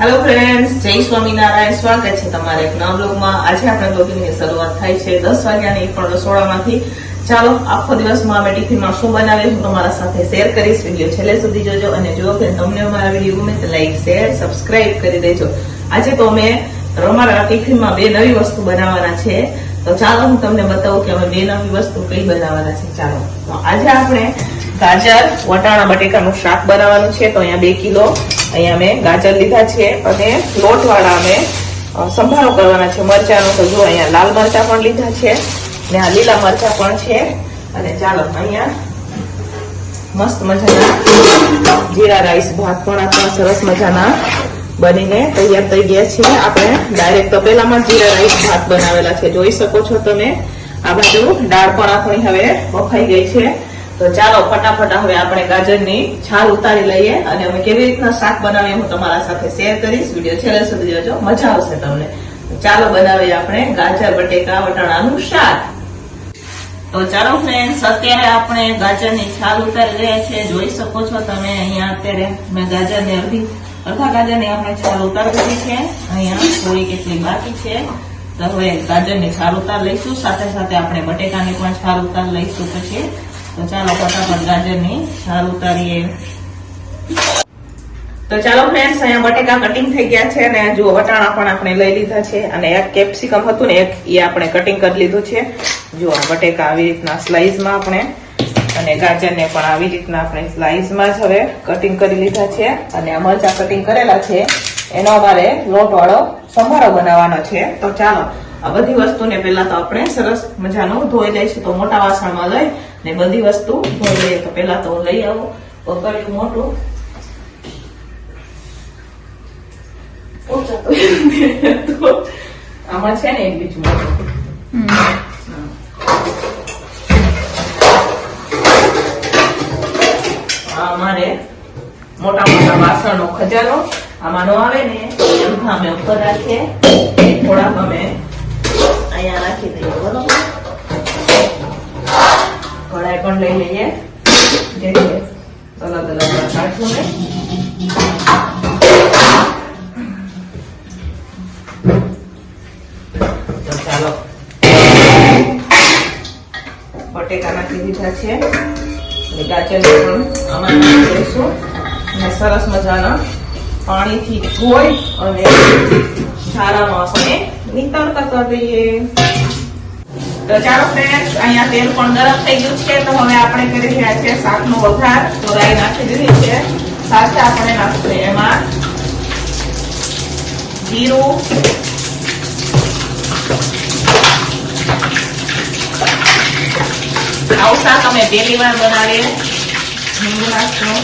Hello friends જય સ્વામિનારાયણ. સ્વાગત છે તમારા એક નવા બ્લોગમાં. આજે આપણે બ્લોગિંગની શરૂઆત થાય છે દસ વાગ્યાની પણ રસોડામાંથી. ચાલો, આખો દિવસમાં અમે ટિફિનમાં શું બનાવીએ હું તમારા સાથે શેર કરીશ. વીડિયો છેલ્લે સુધી જોજો અને જો કે તમને અમારા વીડિયો ગમે તો લાઈક, શેર, સબસ્ક્રાઇબ કરી દેજો. આજે તો અમે અમારા ટિફિનમાં બે નવી વસ્તુ બનાવવાના છે. તો ચાલો હું તમને બતાવું કે અમે બે નવી વસ્તુ કઈ બનાવવાના છે. ચાલો આજે આપણે ગાજર, વટાણા, બટેકાનું શાક બનાવવાનું છે તો અહીંયા બે કિલો. અહીંયા મેં ગાજર લીધા છે અને લોટવાળા અમે સંભાળો કરવાના છે મરચાંનો. તો જો અહીંયા લાલ મરચાં પણ લીધા છે ને આ લીલા મરચાં પણ છે. અને ચાલો અહીંયા મસ્ત મજાના જીરા રાઈસ ભાત પણ આપણા સરસ મજાના બનીને તૈયાર થઈ ગયા છે. આપણે ડાયરેક્ટ તપેલામાં જીરા રાઈસ ભાત બનાવેલા છે. જોઈ શકો છો તમે. આ બાજુ દાળ પણ આપણી હવે બફાઈ ગઈ છે. તો ચાલો ફટાફટ હવે આપણે ગાજરની છાલ ઉતારી લઈએ અને અમે કેવી રીતના શાક બનાવીએ હું તમારા સાથે શેર કરીશ. વીડિયો છેલ્લે સુધી જોજો. મજા આવશે તમને. ચાલો બનાવીએ આપણે ગાજર, બટેકા, વટાણાનું શાક. તો ચાલો ફ્રેન્ડ્સ અત્યારે આપણે ગાજરની છાલ ઉતારી રહ્યા છે જોઈ શકો છો તમે અહીંયા અત્યારે મેં ગાજરની અડધી, અડધા ગાજરની આપણે છાલ ઉતારી દીધી છે. અહીંયા થોડી કેટલી બાકી છે. તો હવે ગાજરની છાલ ઉતાર લઈશું. સાથે સાથે આપણે બટેકાની પણ છાલ ઉતાર લઈશું પછી. તો ચાલો ફટાફટ ગાજરની છાલ ઉતારીએ. તો ચાલો ફ્રેન્ડ્સ અહીંયા બટેકા કટિંગ થઈ ગયા છે અને જુઓ, વટાણા પણ આપણે લઈ લીધા છે અને એક કેપ્સિકમ હતું ને એક એ આપણે કટિંગ કરી લીધું છે. જુઓ બટેકા આવી રીતના સ્લાઇસમાં આપણે અને ગાજરને પણ આવી રીતના આપણે સ્લાઇસમાં જ હવે કટિંગ કરી લીધા છે અને આ મરચા કટિંગ કરેલા છે. એનો અમારે લોટવાળો સંભારો બનાવવાનો છે. તો ચાલો, આ બધી વસ્તુને પહેલા તો આપણે સરસ મજાનું ધોઈ લઈશું. તો મોટા વાસણમાં લઈ ને બધી વસ્તુ લઈએ તો પહેલા તો લઈ આવું પકડ્યું મોટું. આમાં છે ને એક બીજું મોટું. અમારે મોટા મોટા વાસણનો ખજાનો, આમાં નો આવે ને, એમ અમે ઉપર રાખીએ. થોડાક અમે અહીંયા રાખી દઈએ, બરોબર? કઢાઈ પણ લઈ લઈએ. અલગ અલગ પ્રકાર ને તો ચાલો. બટેકા નાખી છે. ગાજરને પણ આમાં સરસ મજાના પાણીથી ધોઈ અને સારામાં આપણે નીતરતા કરી દઈએ ફ્રેન્ડ્સ અહીંયા તેલ પણ ગરમ થઈ ગયું છે, તો હવે આપણે કરી રહ્યા છે શાકનો વઘાર. તો નાખી દીધી છે. સાથે આપણે નાખશું એમાં જીરું. અમે પહેલી વાર બનાવીએ. લીંબુ નાખશું.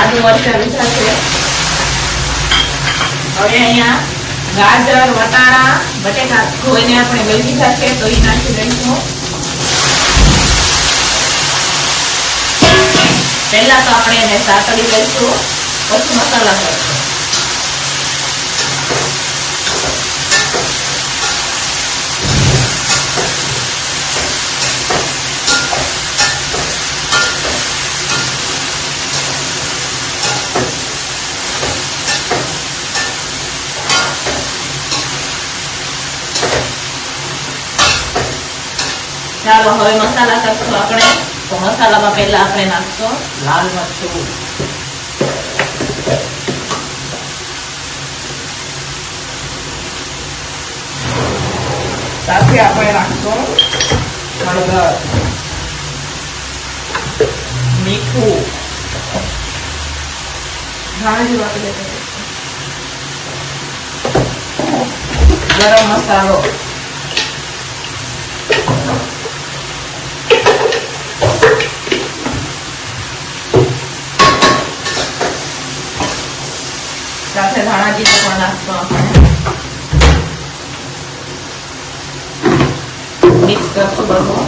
આદુ હવે અહીંયા ગાજર, વટાણા બટેકા ધોઈને આપણે મેળવી લીધા છે, તો એ નાખી દઈશું. પહેલા તો આપણે એને સાતળી લઈશું. પછી મસાલા કરશું. ચાલો હવે મસાલા કરશું આપણે. તો મસાલામાં પહેલા આપણે નાખશું. લાલ મરચું. સાથે આપણે નાખશું હળદર. મીઠું. ગરમ મસાલો. સાથે ધાણા જીરું પણ નાખશું આપણે મિક્સ કરશું બધું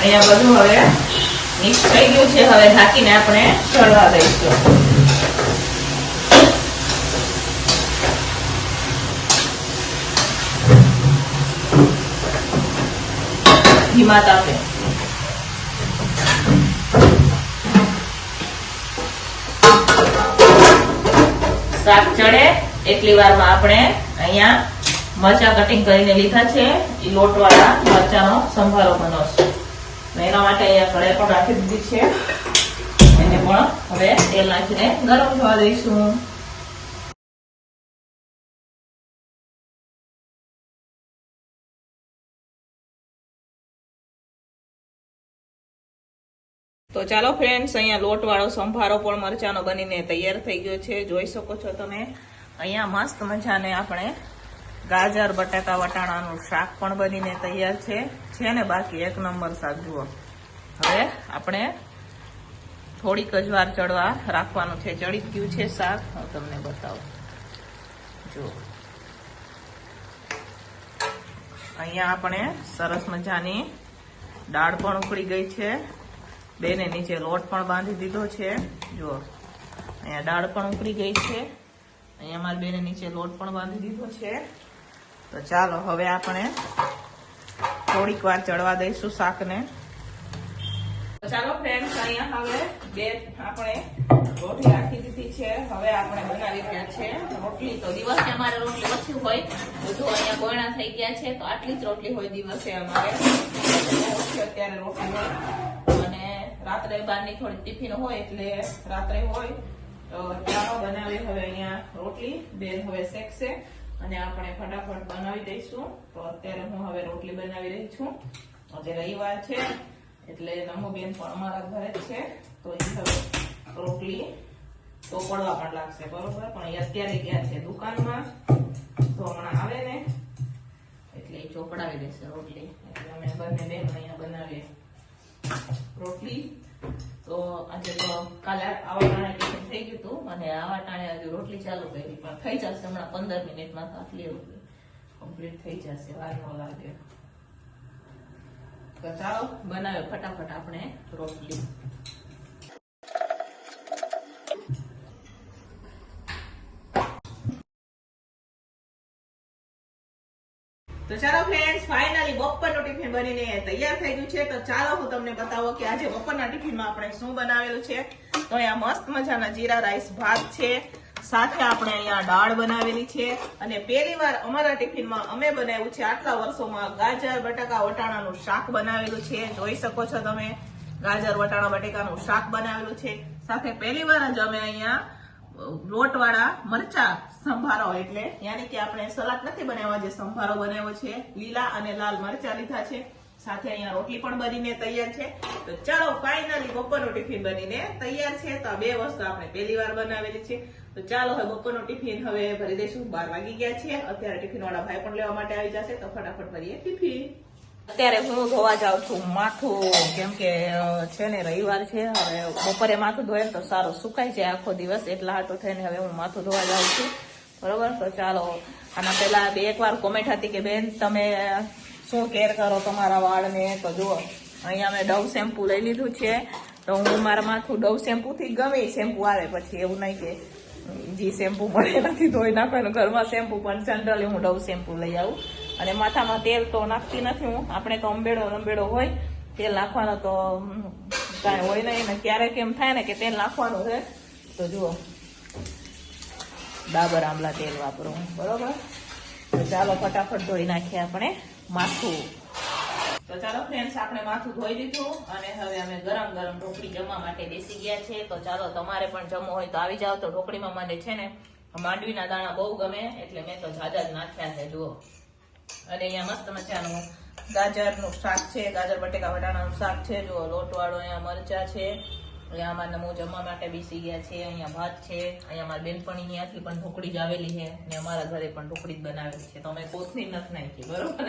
અહીંયા બધું હવે મિક્સ થઈ ગયું છે હવે ઢાંકીને આપણે ચડવા દઈશું ધીમા આપે શાક ચડે, એટલી વારમાં આપણે અહીંયા મરચા કટિંગ કરીને લીધા છે. એ લોટવાળા મરચાનો સંભારો બનાવશું. એના માટે અહીંયા કઢાઈ પણ રાખી દીધી છે. એને પણ હવે તેલ નાખીને ગરમ થવા દઈશું. તો ચાલો ફ્રેન્ડ્સ અહીંયા લોટવાળો સંભારો પણ મરચાનો બનીને તૈયાર થઈ ગયો છે. જોઈ શકો છો તમે. અહીંયા મસ્ત મજાને આપણે ગાજર, બટાકા, વટાણાનું શાક પણ બનીને તૈયાર છે. છે ને બાકી એક નંબર શાક, જુઓ. હવે આપણે થોડીક જ વાર ચડવા રાખવાનું છે. ચડી ગયું છે શાક. હું તમને બતાવું. જુઓ અહીંયા આપણે સરસ મજાની દાળ પણ ઉકળી ગઈ છે. બેને નીચે લોટ પણ બાંધી દીધો છે. જુઓ. અહીંયા દાળ પણ ઉકળી ગઈ છે. અહીંયા મારી બેને નીચે લોટ પણ બાંધી દીધો છે. તો ચાલો, હવે આપણે થોડીક વાર ચડવા દઈશું શાકને. તો ચાલો ફ્રેન્ડ્સ અહીંયા હવે બે આપણે રોટલી રાખી દીધી છે. હવે આપણે બનાવી રહ્યા છે રોટલી. તો દિવસે અમારે રોટલી ઓછી હોય. બધું અહીંયા ગોયણા થઈ ગયા છે. તો આટલી જ રોટલી હોય દિવસે અમારે. અત્યારે રોટલી હોય રાત્રે બહારની થોડી ટિફિન હોય એટલે રાત્રે હોય, તો ચાલો બનાવી હવે અહીંયા રોટલી, બેન હવે શેકશે અને આપણે ફટાફટ બનાવી દઈશું. તો અત્યારે હું હવે રોટલી બનાવી રહી છું. આજે રવિવાર છે, એટલે નમો બેન પણ અમારા ઘરે જ છે, તો એ હવે રોટલી તો પડવા પણ લાગશે, બરોબર? પણ એ અત્યારે ગયા છે? દુકાનમાં. તો હમણાં આવે ને એટલે એ ચોપડાવી દેશે રોટલી. એટલે અમે બંને બેન અહીંયા બનાવીએ. રોટલી. તો આજે તો કાલે આવા ટાણે ટિફિન થઈ ગયું હતું અને આવા ટાણે આજે રોટલી ચાલુ કરી. પણ થઈ જશે હમણાં પંદર મિનિટમાં, તો આટલી રોટલી કમ્પ્લીટ થઈ જશે, વાર ન લાગે. તો ચાલો, બનાવ્યો ફટાફટ આપણે રોટલી. તો ચાલો ફ્રેન્ડ્સ ફાઇનલી બપોરનું ટિફિન બનીને તૈયાર થઈ ગયું છે. તો ચાલો હું તમને બતાવો કે આજે બપોરના ટિફિનમાં આપણે શું બનાવેલું છે. તો અહીંયા મસ્ત મજાના જીરા રાઈસ ભાત છે. સાથે આપણે અહીંયા દાળ બનાવેલી છે. અને પહેલી વાર અમારા ટિફિનમાં અમે બનાવ્યું છે આટલા વર્ષોમાં ગાજર, બટાકા, વટાણાનું શાક બનાવેલું છે. જોઈ શકો છો તમે, ગાજર, વટાણા, બટેકાનું શાક બનાવેલું છે. સાથે પહેલી વાર જ અમે અહીંયા લોટવાળા મરચા સંભારો એટલે યાની કે આપણે સલાડ નથી બનાવ્યા જે સંભારો બનાવ્યો છે, લીલા અને લાલ મરચા લીધા છે. સાથે અહીંયા રોટલી પણ બનીને તૈયાર છે. તો ચાલો ફાઇનલી બપોરનું ટિફિન બનીને તૈયાર છે. તો આ બે વસ્તુ આપણે પહેલી વાર બનાવેલી છે. તો ચાલો હવે બપોરનું ટિફિન હવે ભરી દઈશું. બાર વાગી ગયા છે. અત્યારે ટિફિન વાળા ભાઈ પણ લેવા માટે આવી જશે. તો ફટાફટ ભરીએ ટિફિન. અત્યારે હું ધોવા જાઉં છું માથું, કેમ કે છે ને, રવિવાર છે, હવે બપોરે માથું ધોયે તો સારું સુકાય છે આખો દિવસ, એટલા હાટો થઈને હવે હું માથું ધોવા જાઉં છું. બરોબર? તો ચાલો, આના પહેલા બે એક વાર કોમેન્ટ હતી કે, બેન, તમે શું કેર કરો તમારા વાળને? તો જુઓ, અહીંયા મેં ડવ શેમ્પુ લઈ લીધું છે. તો હું મારા માથું ડવ શેમ્પુથી ગમે શેમ્પુ આવે, પછી એવું નહીં કે જે શેમ્પુ મળે નથી ધોઈ નાખવાનું, ઘરમાં શેમ્પુ પણ જનરલી હું ડવ શેમ્પુ લઈ આવું. અને માથામાં તેલ તો નાખતી નથી હું. આપણે તો અંબેડો અંબેડો હોય, તેલ નાખવાનો તો કાંઈ હોય નહીં. ને ક્યારેક એમ થાય ને કે તેલ નાખવાનું છે, તો જુઓ. ડાબર આમલા તેલ વાપરું બરોબર? તો ચાલો ફટાફટ ધોઈ નાખીએ આપણે માથું. તો ચાલો ફ્રેન્ડ્સ આપણે માથું ધોઈ દીધું અને હવે અમે ગરમ ગરમ ઢોકળી જમવા માટે બેસી ગયા છે. તો ચાલો તમારે પણ જમવું હોય તો આવી જાઓ. તો ઢોકળીમાં મને છે ને માંડવીના દાણા બહુ ગમે, એટલે મેં તો જાજા જ નાખ્યા છે, જુઓ. અને અહીંયા મસ્ત મજાનું ગાજરનું શાક છે, ગાજર, બટેકા, વટાણાનું શાક છે જો લોટવાળો અહીંયા મરચા છે. અહીંયા અમારા જમવા માટે બેસી ગયા છે, અહીંયા ભાત છે, અહીંયા અમારા બેનપણી અહીંયાથી પણ ઢોકળી જ આવેલી છે ને અમારા ઘરે પણ ઢોકળી જ બનાવેલી છે. તો અમે કોથમીર નથી નાખી, બરોબર?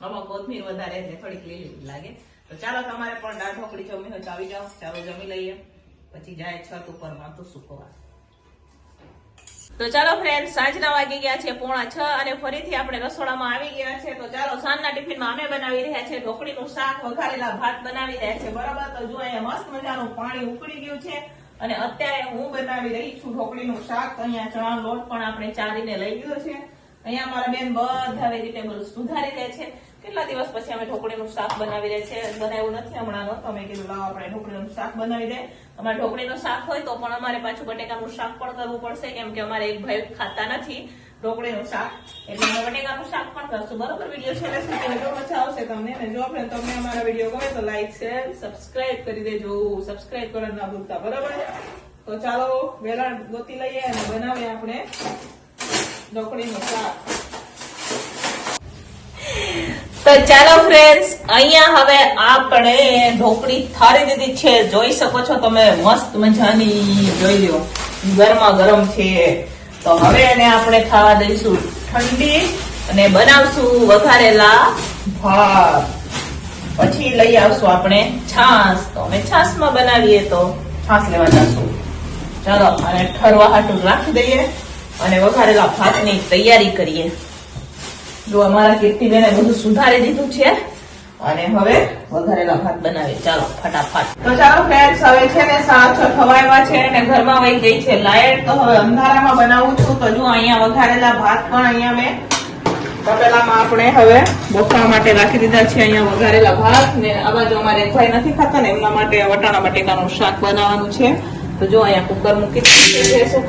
આમાં કોથમીર વધારે છે, થોડીક લીલી લાગે. તો ચાલો, તમારે પણ દાળ ઢોકળી જમી હોય તો આવી જાઓ, ચાલો જમી લઈએ. પછી જાય છત ઉપર માથું સુકવા તો ચાલો ફ્રેન્ડ સાંજના વાગી ગયા છે પોણા છ અને ફરીથી આપણે રસોડામાં આવી ગયા છે. તો ચાલો સાંજના ટિફિનમાં અમે બનાવી રહ્યા છે ઢોકળીનું શાક, વઘારેલા ભાત બનાવી રહ્યા છે. બરાબર, તો જો અહીંયા મસ્ત મજાનું પાણી ઉકળી ગયું છે અને અત્યારે હું બનાવી રહી છું ઢોકળીનું શાક. અહીંયા ચણાનો લોટ પણ આપણે ચારીને લઈ ગયો છે. અહીંયા મારા બેન બધા વેજીટેબલ સુધારી રહ્યા છે. કેટલા દિવસ પછી અમે ઢોકળીનું શાક બનાવી રહ્યા છે બનાવ્યું નથી હમણાંનો તમે કીધું, લાવો, આપણે ઢોકળીનું શાક બનાવી દે. અમારે ઢોકળીનું શાક હોય તો પણ અમારે પાછું બટેકાનું શાક પણ કરવું પડશે, કેમ કે અમારે એક ભાઈ ખાતા નથી ઢોકળીનું શાક. એટલે અમે બટેકાનું શાક પણ કરશું. બરોબર વીડિયો છેલ્લે જોજો મજા આવશે તમને અને જો આપણે તમને અમારા વીડિયો ગમે તો લાઈક, શેર, સબસ્ક્રાઇબ કરી દેજો. સબસ્ક્રાઇબ કરવા ના ભૂલતા, બરોબર? તો ચાલો વેલા ગોતી લઈએ અને બનાવીએ આપણે ઢોકળીનું શાક. તો ચાલો ફ્રેન્ડ્સ અહીંયા હવે આપણે ઢોકળી થાળી દીધી છે. જોઈ શકો છો તમે, મસ્ત મજાની જોઈ લો ગરમા ગરમ છે. તો હવે એને આપણે ખાવા દઈશું ઠંડી અને બનાવશું વઘારેલા ભાત. પછી લઈ આવશું આપણે છાશ. તો અમે છાશમાં બનાવીએ તો છાશ લેવા જશું. ચાલો અને ઠરવા હાટું રાખી દઈએ અને વઘારેલા ભાતની તૈયારી કરીએ. જો અમારા કીર્તિબેને બધું સુધારી દીધું છે, અને હવે વઘારેલા ભાત બનાવે ચાલો, ફટાફટ. તો ચાલો ફ્રેન્ડ્સ હવે છે ને સાત ખવાયવા છે અને ઘરમાં વહી ગઈ છે લાઈટ. તો હવે અંધારામાં બનાવું છું. તો જો અહીંયા વઘારેલા ભાત પણ અહીંયા મેં તપેલામાં આપણે હવે બફવા માટે રાખી દીધા છે અહીંયા વઘારેલા ભાત. ને આ બાજુ અમારે ભાઈ નથી ખાતા ને એમના માટે વટાણા બટેકાનું શાક બનાવવાનું છે. તો જો અહીંયા કુકર મૂકી દીધું ગેસ તો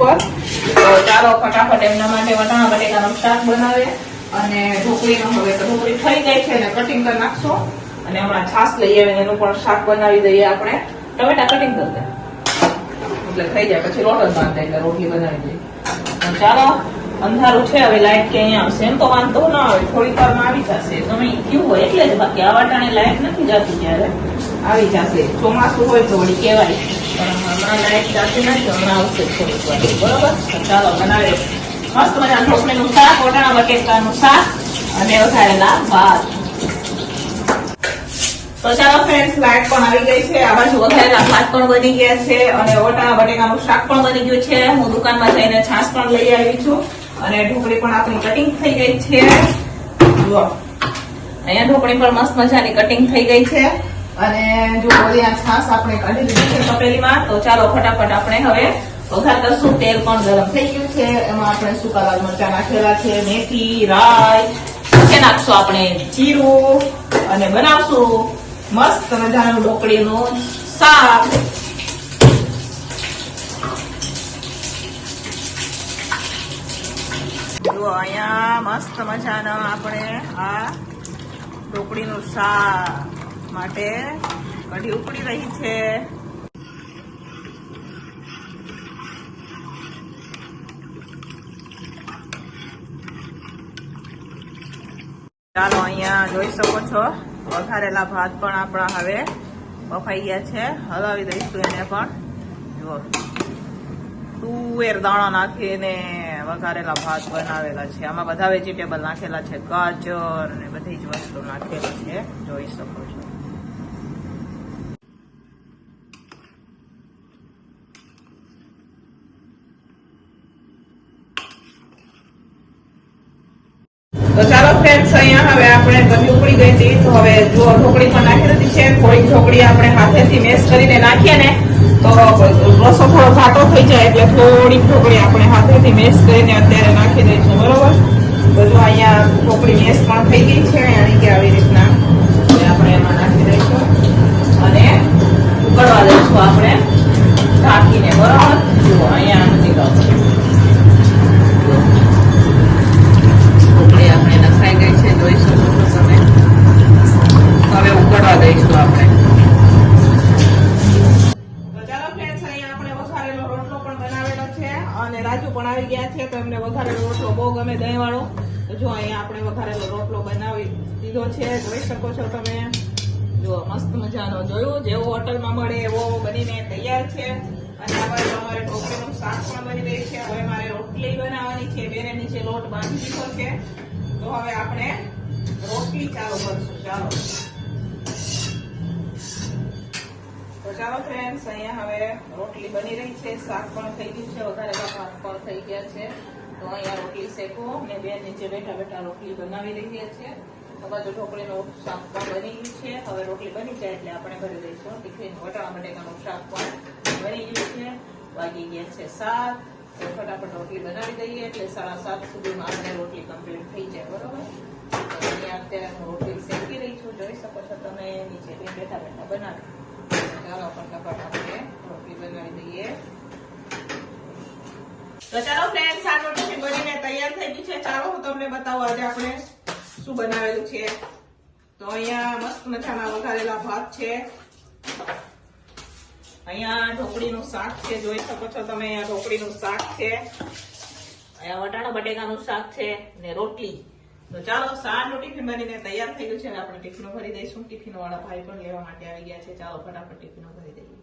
ચાલો, ફટાફટ એમના માટે વટાણા બટેકાનું શાક બનાવે અને ઢોકળીનો હવે ઢોકળી થઈ ગઈ છે અને કટિંગ કરી નાખશો. અને હમણાં છાશ લઈ આવીને એનું પણ શાક બનાવી દઈએ આપણે. ટમેટા કટિંગ કરી દે. એટલે થઈ જાય. પછી રોટ જ બાંધે એટલે રોટલી બનાવી દઈએ. ચાલો, અંધારું છે, હવે લાઈટ કે અહીંયા આવશે. એમ તો વાંધો ના આવે. થોડીક વારમાં આવી જશે. તમે કયું હોય એટલે જ બાકી. આ વાટાણે લાઈટ નથી જતી ત્યારે આવી જશે. ચોમાસું હોય તો વળી કહેવાય. પણ હમણાં લાઈટ જતી નથી. હમણાં આવશે થોડીક વાર બરોબર? ચાલો, બનાવીએ. મસ્ત મજાનું ઢોકળીનું શાક વટાણા બટેકાનું શાક અને વઘારેલા ભાત તો ચાલો ફ્રેન્ડ્સ લાઈટ પણ આવી ગઈ છે, આ બાજુ વઘારેલા ભાત પણ બની ગયા છે અને ઓટાણા બટેકાનું શાક પણ બની ગયું છે. હું દુકાનમાં જઈને છાશ પણ લઈ આવી છું અને ઢોકળી પણ આપણી કટિંગ થઈ ગઈ છે. અહીંયા ઢોકળી પણ મસ્ત મજાની કટિંગ થઈ ગઈ છે. અને જો બધી છાશ આપણે કાઢી દીધી છે તપેલીમાં તો ચાલો ફટાફટ આપણે હવે વઘાર કરશું, તેલ પણ ગરમ થઈ ગયું છે. એમાં આપણે સૂકા લાલ મરચા નાખેલા છે, મેથી, રાઈ સાથે નાખશું આપણે, જીરું અને બનાવશું. મસ્ત મજાનું ઢોકળીનું શાક. જો અહીંયા મસ્ત મજાના આપણે આ ઢોકળીનું શાક માટે કઢી ઉકળી રહી છે. ચાલો અહીંયા જોઈ શકો છો. વઘારેલા ભાત પણ આપણા હવે બફાઈ ગયા છે. હલાવી દઈશું એને પણ. જુઓ. તુવેર દાણા નાખીને વઘારેલા ભાત બનાવેલા છે. આમાં બધા વેજીટેબલ નાખેલા છે. ગાજર ને બધી જ વસ્તુ નાખેલી છે. જોઈ શકો છો તો ચાલો ફ્રેન્ડ્સ અહીંયા હવે આપણે કઢી ઉકળી ગઈ હતી, તો હવે જો ઢોકળી પણ નાખી દીધી છે થોડીક ઢોકળી આપણે હાથેથી મેસ કરીને નાખીએ ને, તો રસો થોડો ઘાટો થઈ જાય એટલે થોડીક ઢોકળી આપણે હાથેથી મેસ કરીને અત્યારે નાખી દઈશું, બરોબર? તો જો અહીંયા ઢોકળી મેશ પણ થઈ ગઈ છે, યાની કે આવી રીતના આપણે એમાં નાખી દઈશું. અને ઉકળવા દઈશું આપણે, ઢાંકીને, બરોબર? જુઓ અહીંયા નથી બનાવેલો છે અને રાજુ પણ આવી ગયા છે, તો એમને રોટલો બહુ ગમે દહીં વાળો જો અહીંયા આપણે રોટલો છે, જોઈ શકો છો તમે. જો મસ્ત મજાનો જોયું, જેવો હોટલમાં મળે એવો બનીને તૈયાર છે. અને બાજુ અમારે ઢોકળીનું શાક પણ બની રહી છે. હવે મારે રોટલી બનાવવાની છે, બેને નીચે લોટ બાંધી છે. તો હવે આપણે રોટલી ચાલુ કરશું. ચાલો. ચાલો ફ્રેન્ડ્સ અહીંયા હવે રોટલી બની રહી છે. શાક પણ થઈ ગયું છે. વધારે ભાત પણ થઈ ગયા છે. તો અહીંયા રોટલી શેકો ને બેન નીચે બેઠા બેઠા રોટલી બનાવી રહી છે. તો બાજુ ઢોકળીનું શાક પણ બની ગયું છે. હવે રોટલી બની જાય એટલે આપણે ભરી દઈશું ટિફિન વટાણા બટેકાનું શાક પણ બની ગયું છે. વાગી ગયા છે સાત. તો ફટાફટ રોટલી બનાવી દઈએ એટલે સાડા સાત સુધીમાં આપણે રોટલી કમ્પ્લીટ થઈ જાય, બરોબર? અહીંયા અત્યારે હું રોટલી શેકી રહી છું. જોઈ શકો છો તમે નીચે બે બેઠા બેઠા બનાવી. ચાલો ફ્રેન્ડ્સ આ રોટલી બનીને તૈયાર થઈ ગઈ છે. ચાલો, હું તમને બતાવું આજે આપણે શું બનાવેલું છે. તો અહીંયા મસ્ત મજાના વઘારેલા ભાત છે. અહીંયા ઢોકળીનું શાક છે. જોઈ શકો છો તમે, અહીંયા ઢોકળીનું શાક છે. અહીંયા વટાણા, બટેકાનું શાક છે ને રોટલી. તો ચાલો, સાંજનું ટિફિન બનીને તૈયાર થઈ ગયું છે આપણે ટિફિનો ભરી દઈશું. ટિફિન વાળા ભાઈ પણ લેવા માટે આવી ગયા છે. ચાલો, ફટાફટ ટિફિનો ભરી દઈએ.